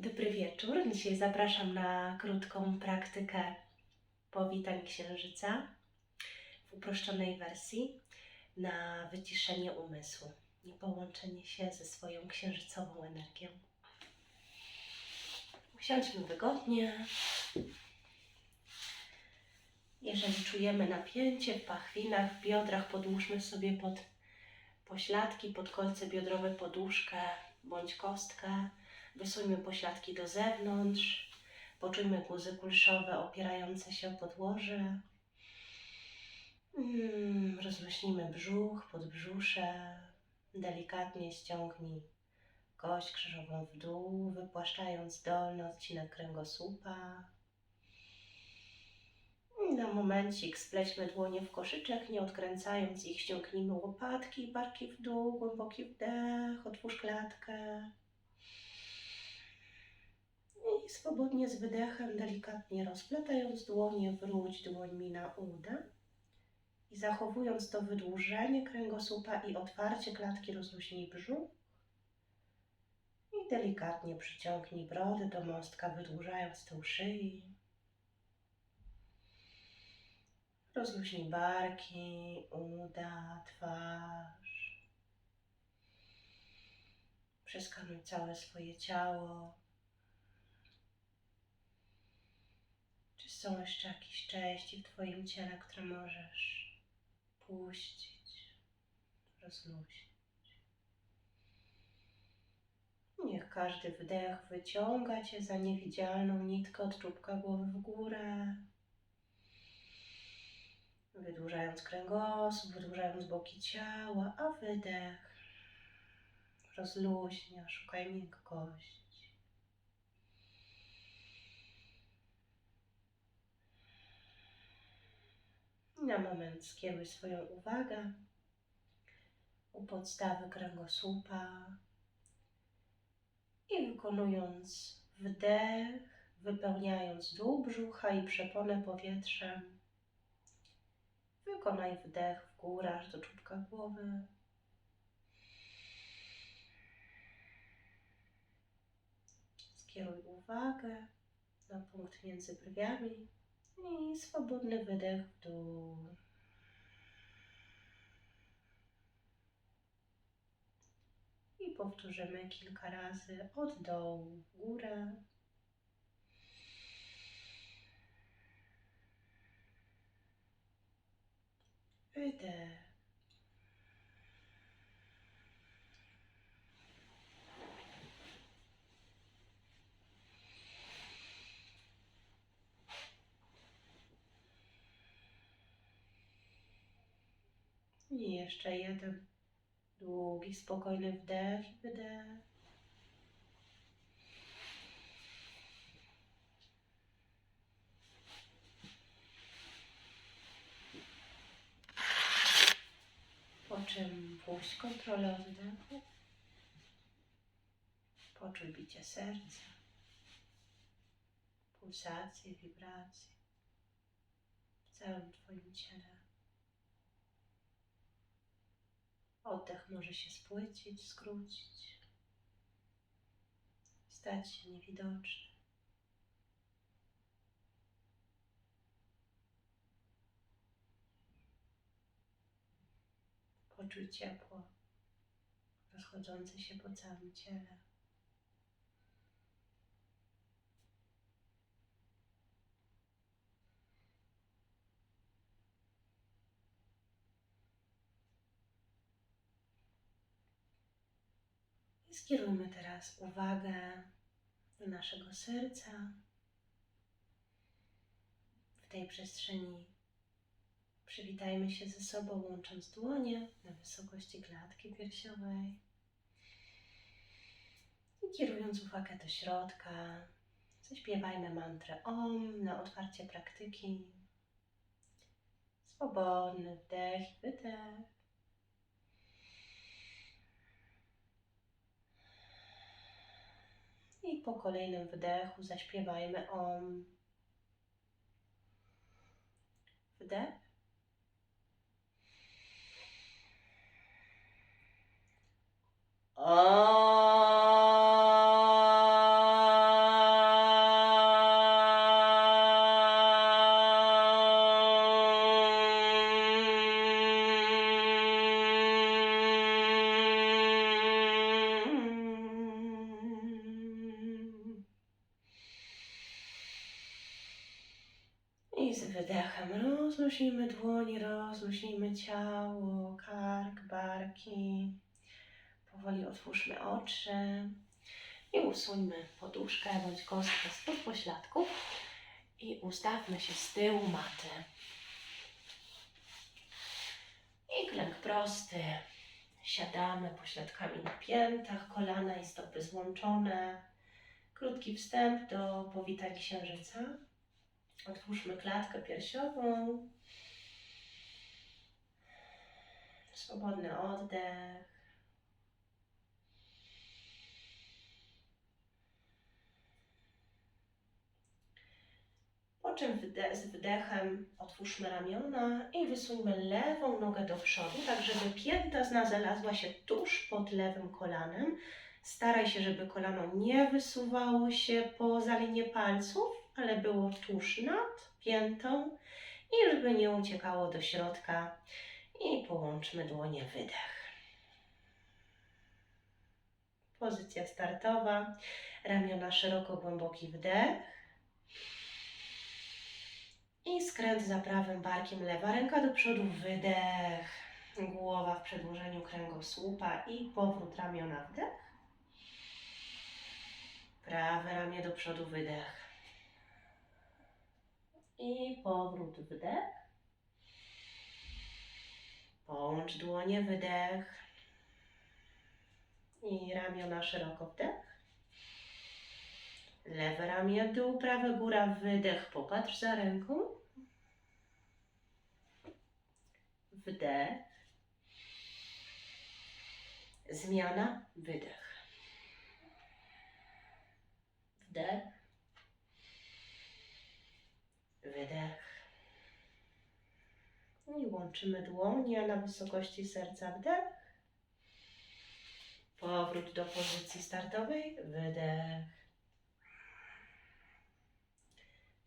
Dobry wieczór. Dzisiaj zapraszam na krótką praktykę powitań księżyca w uproszczonej wersji na wyciszenie umysłu i połączenie się ze swoją księżycową energią. Usiądźmy wygodnie. Jeżeli czujemy napięcie w pachwinach, w biodrach, podłóżmy sobie pod pośladki, pod kolce biodrowe poduszkę bądź kostkę. Wysuńmy pośladki do zewnątrz. Poczujmy guzy kulszowe opierające się o podłoże. Mm, rozluźnijmy brzuch, podbrzusze. Delikatnie ściągnij kość krzyżową w dół, wypłaszczając dolny odcinek kręgosłupa. Na momencik splećmy dłonie w koszyczek, nie odkręcając ich, ściągnijmy łopatki, barki w dół, głęboki wdech, otwórz klatkę. I swobodnie z wydechem, delikatnie rozplatając dłonie, wróć dłońmi na uda. I zachowując to wydłużenie kręgosłupa i otwarcie klatki, rozluźnij brzuch. I delikatnie przyciągnij brodę do mostka, wydłużając tył szyi. Rozluźnij barki, uda, twarz. Przeskanuj całe swoje ciało. Są jeszcze jakieś części w Twoim ciele, które możesz puścić, rozluźnić? Niech każdy wdech wyciąga Cię za niewidzialną nitkę od czubka głowy w górę. Wydłużając kręgosłup, wydłużając boki ciała, a wydech rozluźnia, szukaj miękkości. Na moment skieruj swoją uwagę u podstawy kręgosłupa i wykonując wdech, wypełniając dół brzucha i przeponę powietrzem, wykonaj wdech w górę aż do czubka głowy. Skieruj uwagę na punkt między brwiami i swobodny wydech w dół. I powtórzymy kilka razy od dołu górę. Wydech. I jeszcze jeden długi, spokojny wdech i wydech. Po czym puść kontrolę oddechu. Poczuj bicie serca, pulsacje, wibracje w całym Twoim ciele. Oddech może się spłycić, skrócić, stać się niewidoczny. Poczuj ciepło rozchodzące się po całym ciele. Skierujmy teraz uwagę do naszego serca. W tej przestrzeni przywitajmy się ze sobą, łącząc dłonie na wysokości klatki piersiowej. I kierując uwagę do środka, zaśpiewajmy mantrę OM na otwarcie praktyki. Swobodny wdech wydech. I po kolejnym wdechu zaśpiewajmy OM. Wdech. Rozluźnijmy ciało, kark, barki. Powoli otwórzmy oczy i usuńmy poduszkę bądź kostkę spod pośladków i ustawmy się z tyłu maty. I klęk prosty. Siadamy pośladkami na piętach, kolana i stopy złączone. Krótki wstęp do powitań księżyca. Otwórzmy klatkę piersiową. Swobodny oddech. Po czym wde- z wdechem otwórzmy ramiona i wysuńmy lewą nogę do przodu, tak żeby pięta znalazła się tuż pod lewym kolanem. Staraj się, żeby kolano nie wysuwało się poza linię palców, ale było tuż nad piętą i żeby nie uciekało do środka. I połączmy dłonie wydech. Pozycja startowa. Ramiona szeroko, głęboki wdech. I skręt za prawym barkiem, lewa ręka do przodu, wydech. Głowa w przedłużeniu kręgosłupa i powrót ramiona wdech. Prawe ramię do przodu, wydech. I powrót wdech. Połącz dłonie, wydech. I ramiona szeroko wdech. Lewe ramię dół, prawe góra, wydech. Popatrz za ręką. Wdech. Zmiana, wydech. Wdech. Wydech. I łączymy dłonie na wysokości serca. Wdech. Powrót do pozycji startowej. Wydech.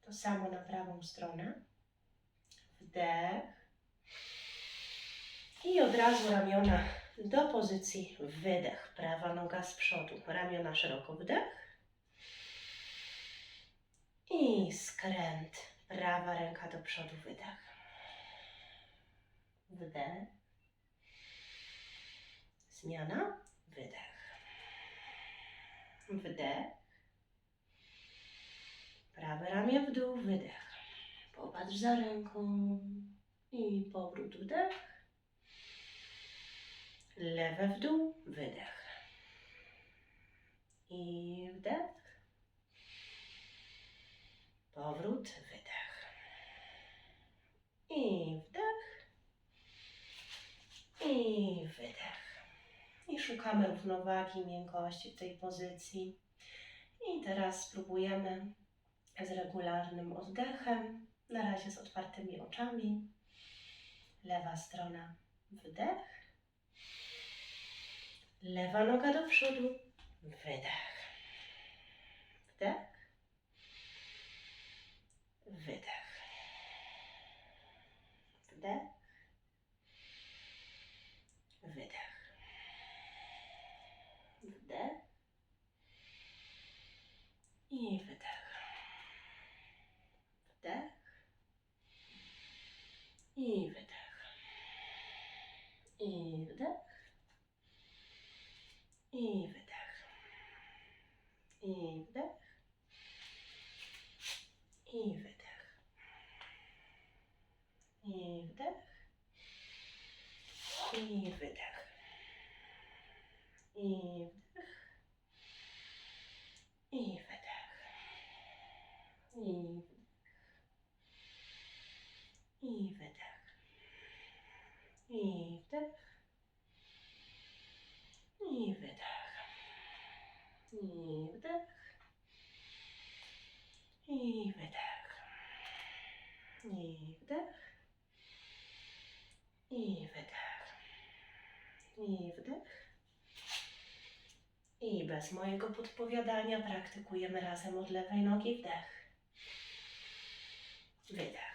To samo na prawą stronę. Wdech. I od razu ramiona do pozycji wydech. Prawa noga z przodu. Ramiona szeroko wdech. I skręt. Prawa ręka do przodu wydech. Wdech. Zmiana. Wydech. Wdech. Prawe ramię w dół, wydech. Popatrz za ręką i powrót wdech. Lewe w dół, wydech. I wdech. Powrót, wydech. I wdech. I wydech. I szukamy równowagi, miękkości w tej pozycji. I teraz spróbujemy z regularnym oddechem, na razie z otwartymi oczami. Lewa strona, wdech. Lewa noga do przodu, wydech. Wdech. Wydech. Wdech. Wydech. Wdech. I wydech. Wdech. I wydech. I wdech. I wydech. I wdech. I wydech. I wdech. I wydech. I wdech. I wydech. I i wydech. I wdech. I wydech. I wdech. I wydech. I wdech. I wydech. I wdech. I bez mojego podpowiadania praktykujemy razem od lewej nogi wdech. Wydech.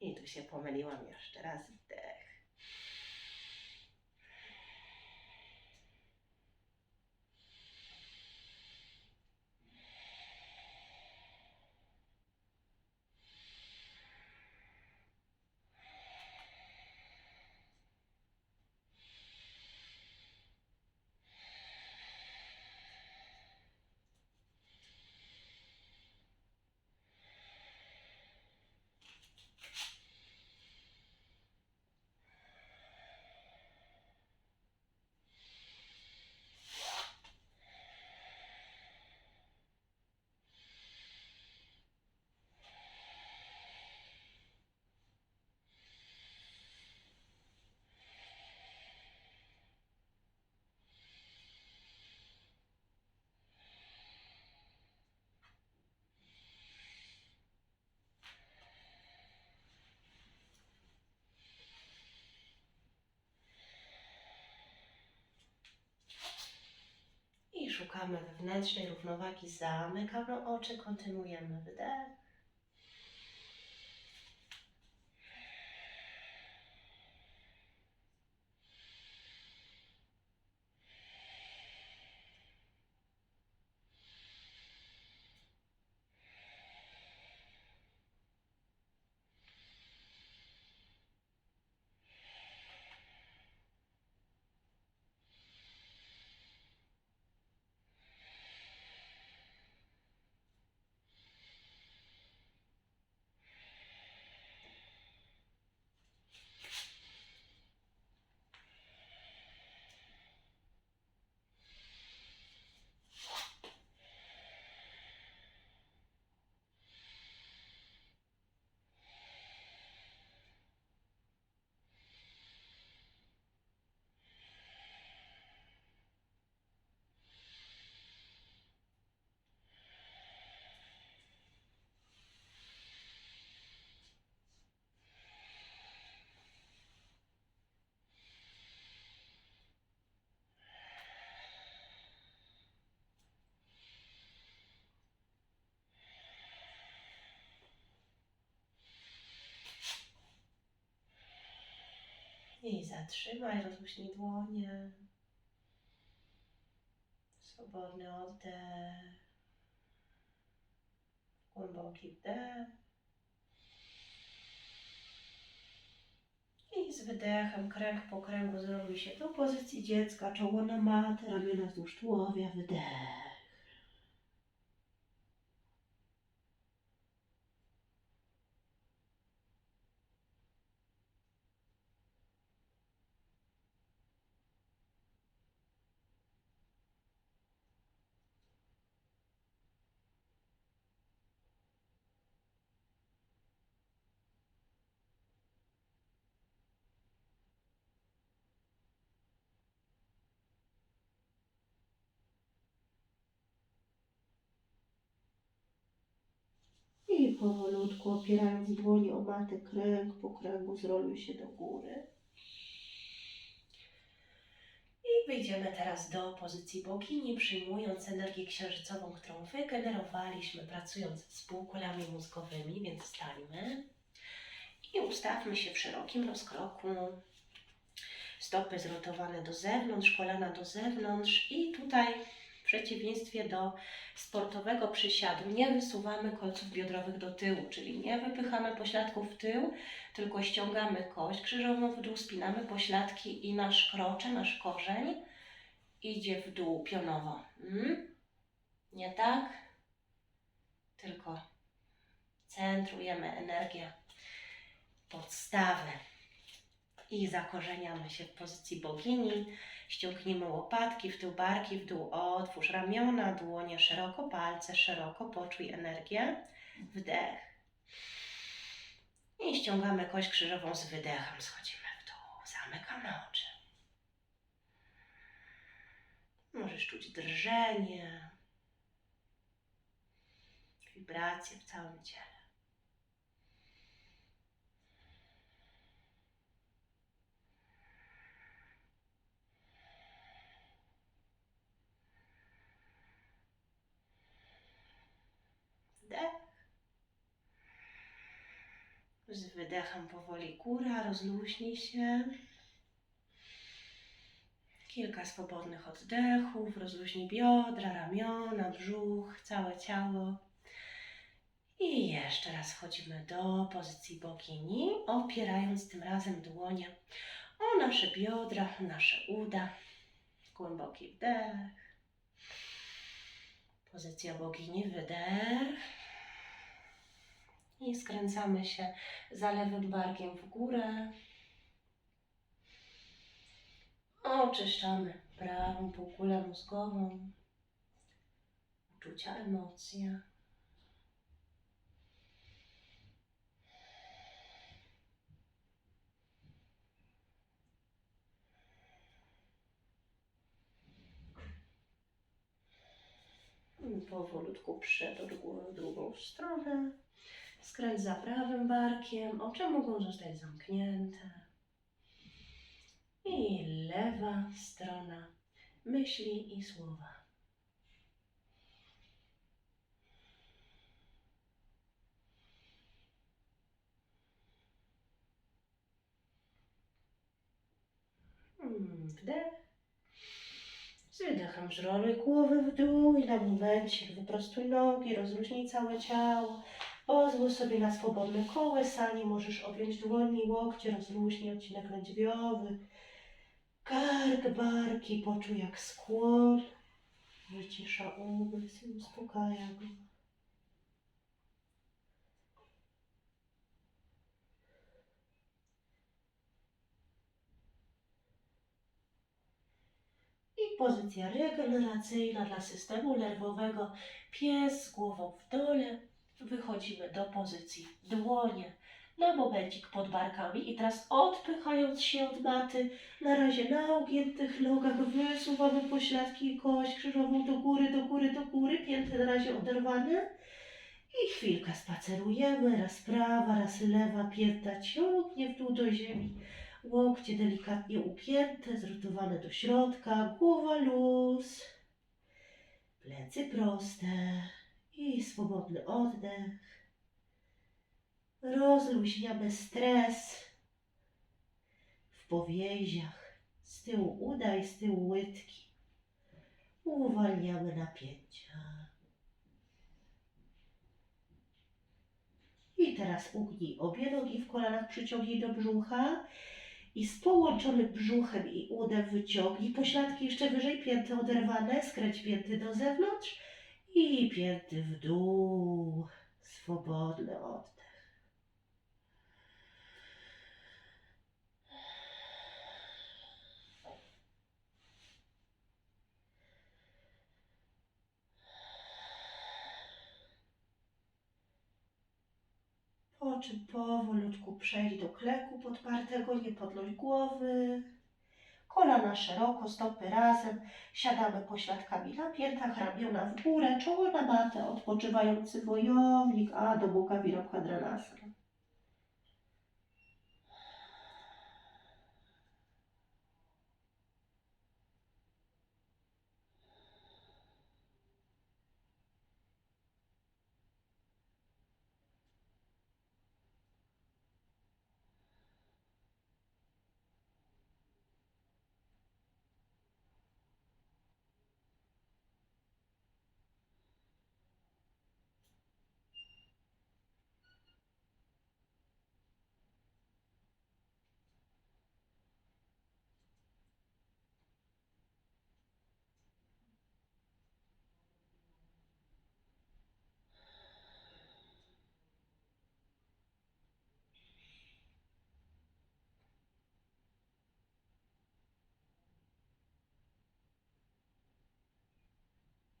I tu się pomyliłam jeszcze raz wdech. Szukamy wewnętrznej równowagi. Zamykamy oczy, kontynuujemy wdech. Zatrzymaj, rozluźnij dłonie. Swobodny oddech. Głęboki wdech. I z wydechem kręg po kręgu zrobi się do pozycji dziecka, czoło na matę, ramiona wzdłuż tułowia, wdech. I powolutku opierając dłonie o matę, kręg po kręgu zroluj się do góry. I wyjdziemy teraz do pozycji bogini, przyjmując energię księżycową, którą wygenerowaliśmy pracując z półkulami mózgowymi, więc stańmy. I ustawmy się w szerokim rozkroku. Stopy zrotowane do zewnątrz, kolana do zewnątrz i tutaj przeciwieństwie do sportowego przysiadu nie wysuwamy kolców biodrowych do tyłu, czyli nie wypychamy pośladków w tył, tylko ściągamy kość krzyżową w dół, spinamy pośladki i nasz krocze, nasz korzeń idzie w dół pionowo. Mm? Nie tak, tylko centrujemy energię podstawy i zakorzeniamy się w pozycji bogini. Ściągnijmy łopatki w tył, barki w dół, otwórz ramiona, dłonie szeroko, palce szeroko, poczuj energię. Wdech. I ściągamy kość krzyżową z wydechem, schodzimy w dół, zamykamy oczy. Możesz czuć drżenie, wibracje w całym ciele. Wdech. Z wydechem powoli góra, rozluźnij się. Kilka swobodnych oddechów, rozluźnij biodra, ramiona, brzuch, całe ciało. I jeszcze raz wchodzimy do pozycji bogini, opierając tym razem dłonie o nasze biodra, nasze uda. Głęboki wdech. Pozycja bogini, wydech. I skręcamy się za lewym barkiem w górę. Oczyszczamy prawą półkulę mózgową. Uczucia, emocje. Powolutku przed od góry w drugą stronę. Skręć za prawym barkiem, oczy mogą zostać zamknięte. I lewa strona myśli i słowa. Hmm, wdech. Z wydechem głowy w dół i na momencie wyprostuj nogi, rozluźnij całe ciało. Pozwól sobie na swobodne kołysanie. Możesz objąć dłońmi łokcie, rozluźnij odcinek lędźwiowy. Kark, barki, poczuj jak skłon. Wycisza umysł i uspokaja go. Pozycja regeneracyjna dla systemu nerwowego. Pies z głową w dole. Wychodzimy do pozycji dłonie. Na momencik pod barkami i teraz odpychając się od maty, na razie na ugiętych nogach wysuwamy pośladki i kość krzyżową do góry, do góry, do góry. Pięty na razie oderwane. I chwilkę spacerujemy. Raz prawa, raz lewa. Pięta ciągnie w dół do ziemi. Łokcie delikatnie upięte, zrotowane do środka. Głowa luz. Plecy proste. I swobodny oddech. Rozluźniamy stres w powięziach, z tyłu uda i z tyłu łydki. Uwalniamy napięcia. I teraz ugnij obie nogi w kolanach, przyciągnij do brzucha i z połączonym brzuchem i udem wyciągnij pośladki jeszcze wyżej, pięty oderwane, skręć pięty do zewnątrz i pięty w dół. Swobodny oddech. Po czym powolutku przejdź do kleku podpartego, nie podnoś głowy. Kolana szeroko, stopy razem. Siadamy pośladkami na piętach, ramiona w górę, czoło na matę, odpoczywający wojownik, a do boka Virabhadranasana.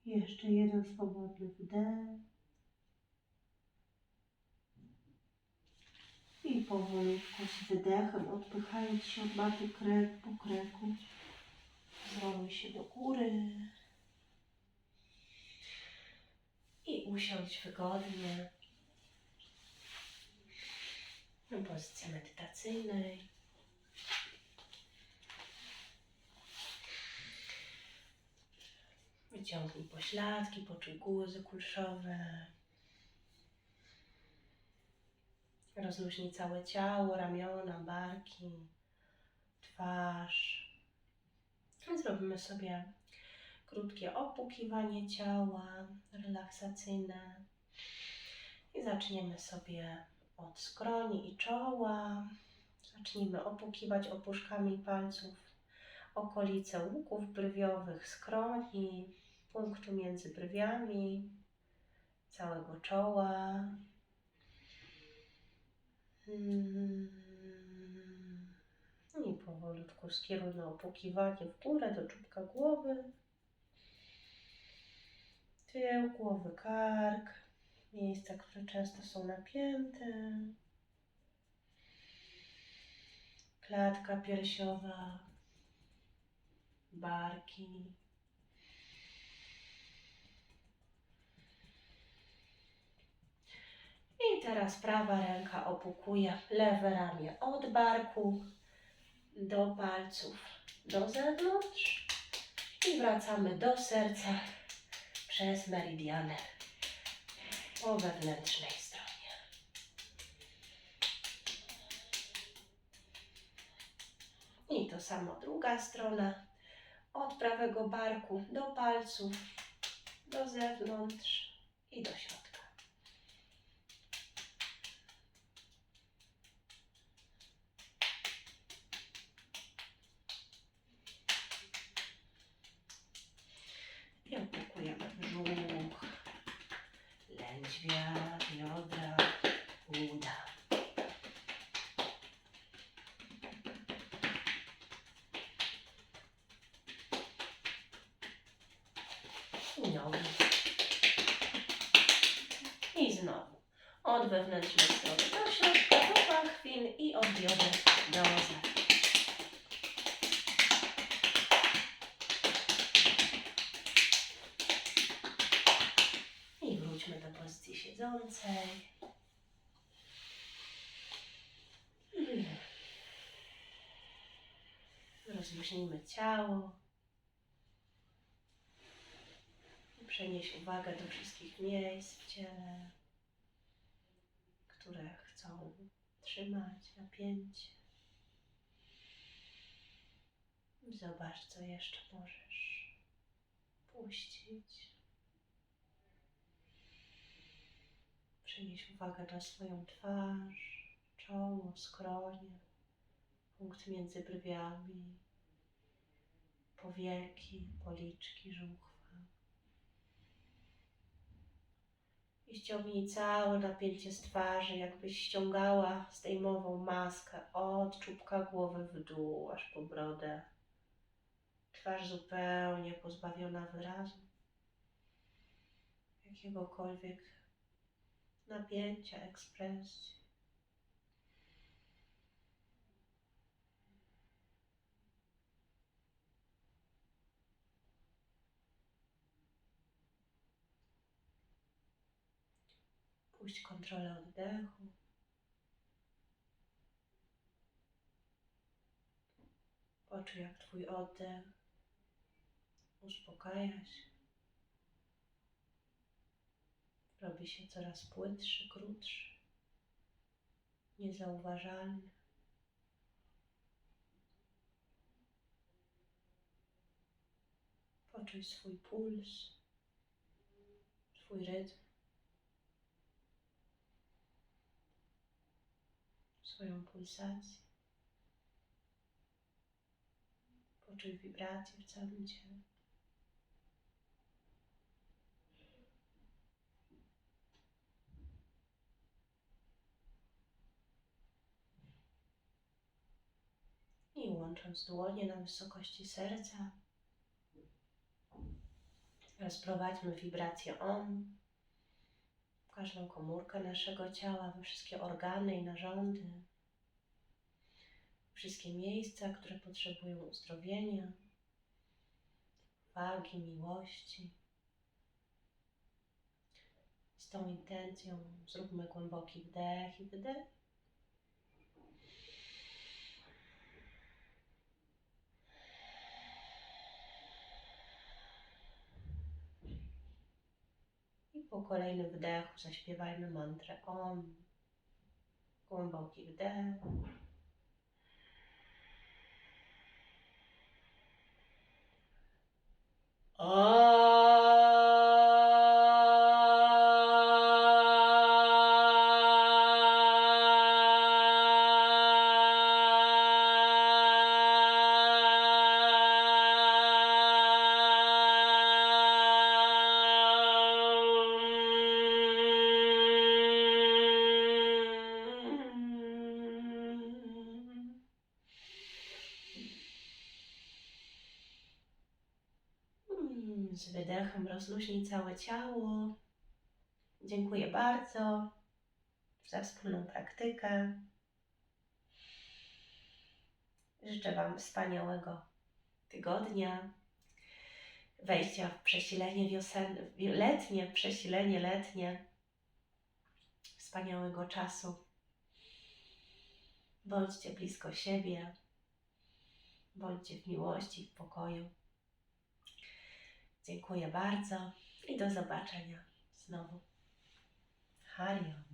Jeszcze jeden swobodny wdech. I powolutku z wydechem, odpychając się od maty krek po kreku, zroluj się do góry. I usiądź wygodnie. W pozycji medytacyjnej. Wyciągnij pośladki, poczuj guzy kulszowe. Rozluźnij całe ciało, ramiona, barki, twarz. Zrobimy sobie krótkie opukiwanie ciała, relaksacyjne. I zaczniemy sobie od skroni i czoła. Zacznijmy opukiwać opuszkami palców okolice łuków brwiowych, skroni, punktu między brwiami, całego czoła. Mm. I powolutku skierujmy opukiwanie w górę do czubka głowy. Tył głowy, kark, miejsca, które często są napięte. Klatka piersiowa, barki. I teraz prawa ręka opukuje lewe ramię od barku do palców do zewnątrz i wracamy do serca przez meridianę po wewnętrznej stronie. I to samo druga strona. Od prawego barku do palców, do zewnątrz i do środka. Wróćmy do pozycji siedzącej. Rozluźnijmy ciało. Przenieś uwagę do wszystkich miejsc w ciele, które chcą trzymać napięcie. Zobacz, co jeszcze możesz puścić. Przenieś uwagę na swoją twarz, czoło, skronie, punkt między brwiami, powieki, policzki, żuchwa. I ściągnij całe napięcie z twarzy, jakbyś ściągała zdejmową maskę od czubka głowy w dół, aż po brodę. Twarz zupełnie pozbawiona wyrazu, jakiegokolwiek napięcia, ekspresji. Puść kontrolę oddechu. Poczuj, jak Twój oddech uspokaja się. Robi się coraz płytszy, krótszy, niezauważalny. Poczuj swój puls, swój rytm. swoją pulsację. Poczuj wibracje w całym ciele. I łącząc dłonie na wysokości serca, rozprowadźmy wibrację OM w każdą komórkę naszego ciała, we wszystkie organy i narządy, wszystkie miejsca, które potrzebują uzdrowienia, wagi, miłości. Z tą intencją zróbmy głęboki wdech i wydech. Kolejnym wdechu zaśpiewajmy mantrę OM. Głęboki wdech. Mm, Z wydechem rozluźnij całe ciało. Dziękuję bardzo za wspólną praktykę. Życzę Wam wspaniałego tygodnia, wejścia w przesilenie wiosenne, letnie, przesilenie letnie, wspaniałego czasu. Bądźcie blisko siebie, bądźcie w miłości, w pokoju. Dziękuję bardzo i do zobaczenia znowu. Hariom.